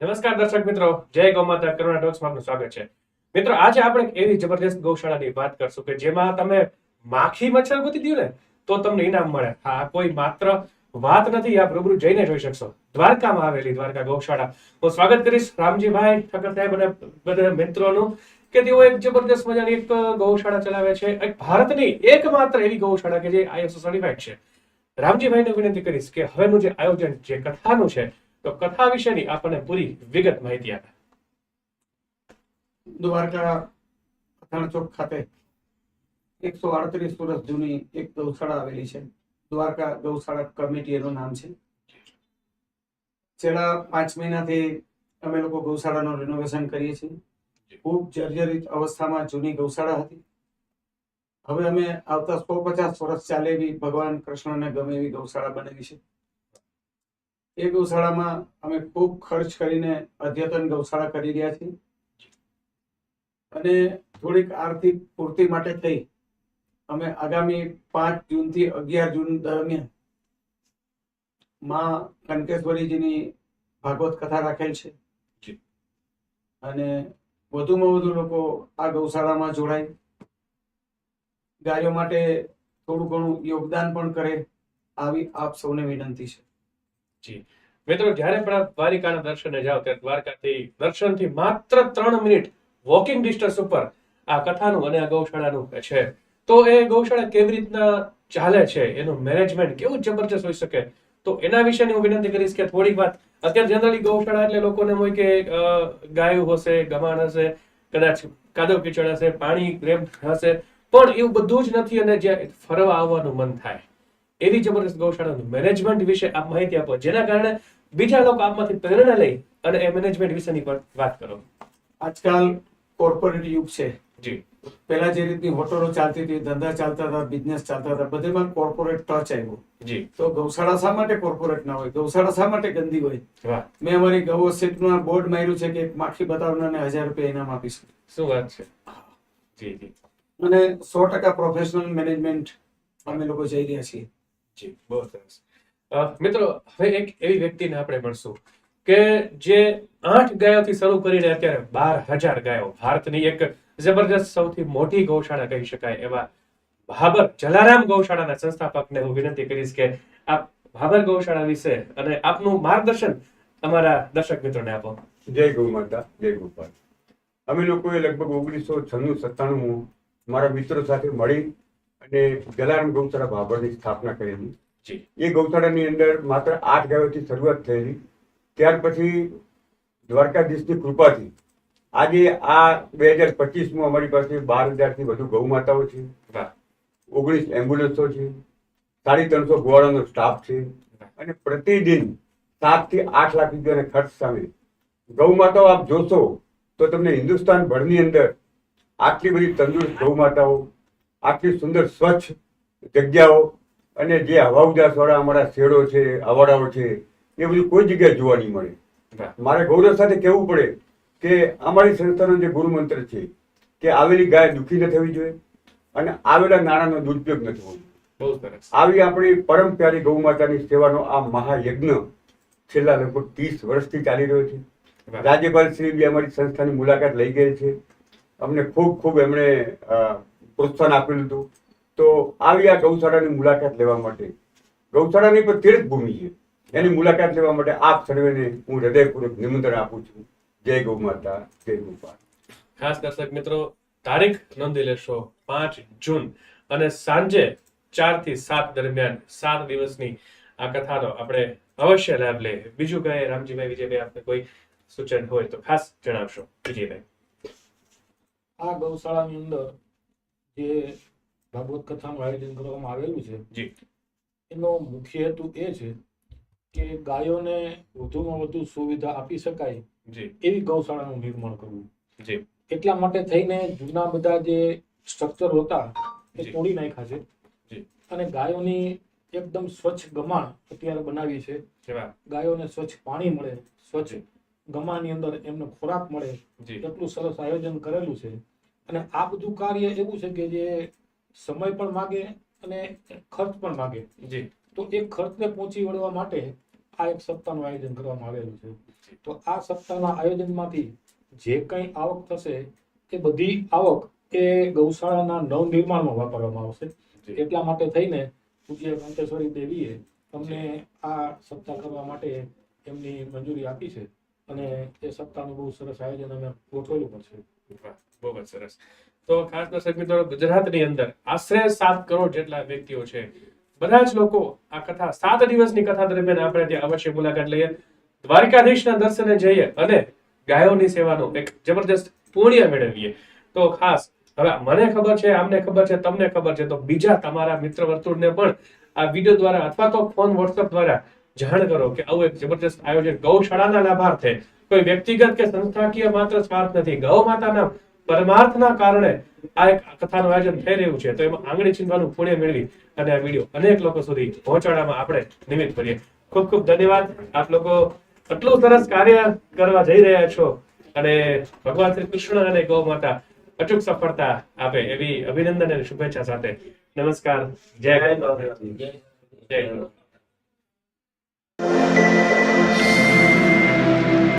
નમસ્કાર દર્શક મિત્રો, જય ગૌમાતા કરુણા ટોક્સમાં આપનું સ્વાગત છે. મિત્રો, આજે આપણે એવી જબરદસ્ત ગૌશાળાની વાત કરશું કે જેમાં તમે માખી મચ્છર ગોતી દ્યું ને, તો તમને ઇનામ મળે. હા, કોઈ માત્ર વાત નથી, આપ રૂબરૂ જઈને જોઈ શકશો. દ્વારકામાં આવેલી દ્વારકા ગૌશાળા. હું સ્વાગત કરીશ રામજીભાઈ ઠક્કર સાહેબ અને બધા મિત્રોનું, કે તેઓ એક જબરદસ્ત મજાની એક ગૌશાળા ચલાવે છે. એક ભારતની એકમાત્ર એવી ગૌશાળા કે જે આઈએસઓ સર્ટિફાઈડ છે. રામજીભાઈને વિનંતી કરીશ કે હવેનું જે આયોજન, જે કથાનું છે તો કથા વિશેની આપણને પૂરી વિગત માહિતી આપે. દ્વારકા પઠાણ ચોક ખાતે એકસો આડત્રીસ વર્ષ જૂની એક ગૌશાળા આવેલી છે. દ્વારકા ગૌશાળા કમિટી એનું નામ છે. છેલ્લા પાંચ મહિનાથી અમે લોકો ગૌશાળાનું રિનોવેશન કરીએ છીએ. ખૂબ જર્જરિત અવસ્થામાં જૂની ગૌશાળા હતી. હવે અમે આવતા સો પચાસ વર્ષ ચાલે એવી ભગવાન કૃષ્ણને ગમે એવી ગૌશાળા બનાવી છે. એ ગૌશાળામાં અમે ખૂબ ખર્ચ કરીને અદ્યતન ગૌશાળા કરી રહ્યા છીએ. અને થોડીક આર્થિક પૂર્તિ માટે થઈ. અમે આગામી પાંચ જૂનથી અગિયાર જૂન દરમિયાનમાં કંકેશ્વરીજીની ભાગવત કથા રાખેલ છે. અને વધુમાં વધુ લોકો આ ગૌશાળામાં જોડાય. ગાયો માટે થોડું ઘણું યોગદાન પણ કરે. આવી આપ સૌને વિનંતી છે. મિત્રો, જ્યારે પણ દ્વારિકાના દર્શને જાઓ, ત્યારે દ્વારકાથી દર્શનથી માત્ર ત્રણ મિનિટ વોકિંગ ડિસ્ટન્સ ઉપર આ કથાનું અને આ ગૌશાળાનું છે. તો એ ગૌશાળા કેવી રીતના ચાલે છે? એનું મેનેજમેન્ટ કેવું જબરજસ્ત હોઈ શકે? તો એના વિશેની હું વિનંતી કરીશ કે થોડીક વાત. અત્યારે જનરલી ગૌશાળા એટલે લોકોને હોય કે ગાયું હશે, ગમાણ હશે, કદાચ કાદવ કીચડ હશે, પાણી પ્રેમ હશે, પણ એવું બધું જ નથી અને જ્યાં ફરવા આવવાનું મન થાય. એવી જબરદસ્ત ગૌશાળાનું મેનેજમેન્ટ વિશે આપ માહિતી આપો. જેના કારણે બીજા લોકો આપમાંથી પ્રેરણા લઈ અને એ મેનેજમેન્ટ વિશેની પણ વાત કરો. આજકાલ કોર્પોરેટ યુગ છે. જી. પહેલા જે રીતની હોટલો ચાલતી હતી ધંધા ચાલતા હતા બિઝનેસ ચાલતા હતા બધેમાં કોર્પોરેટ ટચ આવ્યો. જી. તો ગૌશાળા શા માટે કોર્પોરેટ ના હોય? ગૌશાળા શા માટે ગંદી હોય? મેં અમારી ગૌ સીટમાં બોર્ડ માર્યું છે કે એક માખી બતાવનારને હજાર રૂપિયા ઇનામ આપીશું. શું વાત છે? જી જી. અને સો ટકા પ્રોફેશનલ મેનેજમેન્ટ અમે લોકો જઈ રહ્યા છીએ. જી બહુ સરસ મિત્રો, હવે એક એવી વ્યક્તિને આપણે મળશું કે જે આઠ ગાયોથી શરૂ કરીને અત્યારે બાર હજાર ગાયો ભારતની એક જબરજસ્ત સૌથી મોટી ગૌશાળા કહી શકાય એવા ભાબર જલારામ ગૌશાળાના સંસ્થાપકને હું વિનંતી કરીશ કે આપ ભાબર ગૌશાળા વિશે અને આપનું માર્ગદર્શન અમારા દર્શક મિત્રોને આપો. જય ગૌ માતા, જય ગોપાલ. અમે લોકોએ લગભગ ઓગણીસો છન્નું સત્તાણું મારા મિત્રો સાથે મળી અને જલારામ ગૌશાળા ભાભરની સ્થાપના કરેલી. એ ગૌશાળાની અંદર માત્ર આઠ ગાયોથી શરૂઆત થયેલી. ત્યાર પછી દ્વારકાધીશની કૃપાથી આજે આ બે હજાર પચીસમાં અમારી પાસે બાર હજારથી વધુ ગૌ માતાઓ છે. ઓગણીસ એમ્બ્યુલન્સો છે. સાડી ત્રણસો ગોવાળાનો સ્ટાફ છે. અને પ્રતિદિન સાતથી આઠ લાખ રૂપિયાના ખર્ચ સામે ગૌ માતાઓ આપ જોશો તો તમને હિન્દુસ્તાન ભરની અંદર આટલી બધી તંદુરસ્ત ગૌ માતાઓ આટલી સુંદર સ્વચ્છ જગ્યાઓ અને જે હવા ઉજાસ વાળા અમારા શેડો છે અવાડાઓ છે એ બધું કોઈ જગ્યાએ જોવા નહીં મળે. મારે ગૌરવ સાથે કહેવું પડે કે અમારી સંસ્થાનો જે ગુરુ મંત્ર છે કે આવેલી ગાય દુઃખી ન થવી જોઈએ અને આવેલા નાણાંનો દુરુપયોગ ન થવો જોઈએ. આવી આપણી પરમ પ્યારી ગૌ માતાની સેવાનો આ મહાયજ્ઞ છેલ્લા લગભગ ત્રીસ વર્ષથી ચાલી રહ્યો છે. રાજ્યપાલ શ્રી બી અમારી સંસ્થાની મુલાકાત લઈ ગયેલ છે. અમને ખૂબ ખૂબ એમણે પ્રોત્સાહન આપેલું હતું તો આવી આ ગૌશાળાની મુલાકાત લેવા માટે. ગૌશાળાની પણ તીર્થભૂમિ છે. એની મુલાકાત લેવા માટે આપ સર્વેને હું હૃદયપૂર્વક નિમંત્રણ આપું છું. જય ગૌ માતા જય ગોપાલ ખાસ દર્શક મિત્રો તારીખ નોંધી લેશો પાંચ જૂન અને સાંજે ચારથી સાત દરમિયાન સાત દિવસની આ કથાનો આપણે અવશ્ય લાભ લે. બીજું કઈ રામજીભાઈ વિજયભાઈ આપને કોઈ સૂચન હોય તો ખાસ જણાવશો. વિજયભાઈ. આ ગૌશાળાની અંદર જે ભાગવત કથાનું આયોજન કરવામાં આવેલું છે જી. એનો મુખ્ય હેતુ એ છે કે ગાયોને વધુમાં વધુ સુવિધા આપી શકાય જી. એવી ગૌશાળાનું નિર્માણ કરવું. જી. એટલા માટે થઈને જૂના બધા જે સ્ટ્રક્ચર હતા એ. તોડી નાખ્યા છે. અને ગાયોની એકદમ સ્વચ્છ ગમાણ અત્યારે બનાવી છે. ગાયોને સ્વચ્છ પાણી મળે સ્વચ્છ ગમાણની અંદર એમને ખોરાક મળે જી. એટલું સરસ આયોજન કરેલું છે. અને આ બધું કાર્ય એવું છે કે જે સમય પણ માગે અને ખર્ચ પણ માગે. જી. તો એ ખર્ચને પહોંચી વળવા માટે આ એક સપ્તાહનું આયોજન કરવામાં આવેલું છે. તો આ સપ્તાહના આયોજનમાંથી જે કંઈ આવક થશે એ બધી આવક એ ગૌશાળાના નવનિર્માણમાં વાપરવામાં આવશે. એટલા માટે થઈને પૂજ્ય કાંતેશ્વરી દેવીએ અમને આ સપ્તાહ કરવા માટે એમની મંજૂરી આપી છે. અને એ સપ્તાહનું બહુ સરસ આયોજન અમે ગોઠવેલું પણ છે. બહુ જ સરસ. તો ખાસ દર્શક મિત્રો, ગુજરાતની અંદર આશરે સાત કરોડ જેટલા વ્યક્તિઓ છે. બધા જ લોકો આ કથા, સાત દિવસની કથા દરમિયાન આપણે ત્યાં અવશ્ય મુલાકાત લઈએ. દ્વારકાધીશના દર્શને જઈએ અને ગાયોની સેવાનો એક જબરદસ્ત પુણ્ય મેળવીએ. તો ખાસ, હવે મને ખબર છે, આમને ખબર છે, તમને ખબર છે, તો બીજા તમારા મિત્ર વર્તુળને પણ આ વીડિયો દ્વારા અથવા તો ફોન વોટ્સઅપ દ્વારા જાણ કરો કે આવું એક જબરજસ્ત આયોજન ગૌશાળાના લાભાર્થે કોઈ વ્યક્તિગત કે સંસ્થાકીય માત્ર સ્વાર્થ નથી. ગૌ માતાના પરમાર્થના કારણે આ એક કથાનું આયોજન થઈ રહ્યું છે. તો એમાં આંગળી ચીંધવાનું પુણ્ય મેળવી અને આ વીડિયો અનેક લોકો સુધી પહોંચાડવામાં આપણે નિમિત્ત કરીએ. ખૂબ ખૂબ ધન્યવાદ. આપ લોકો આટલું સરસ કાર્ય કરવા જઈ રહ્યા છો અને ભગવાન શ્રી કૃષ્ણ અને ગૌ માતા અચૂક સફળતા આપે એવી અભિનંદન અને શુભેચ્છા સાથે. નમસ્કાર. જય જય.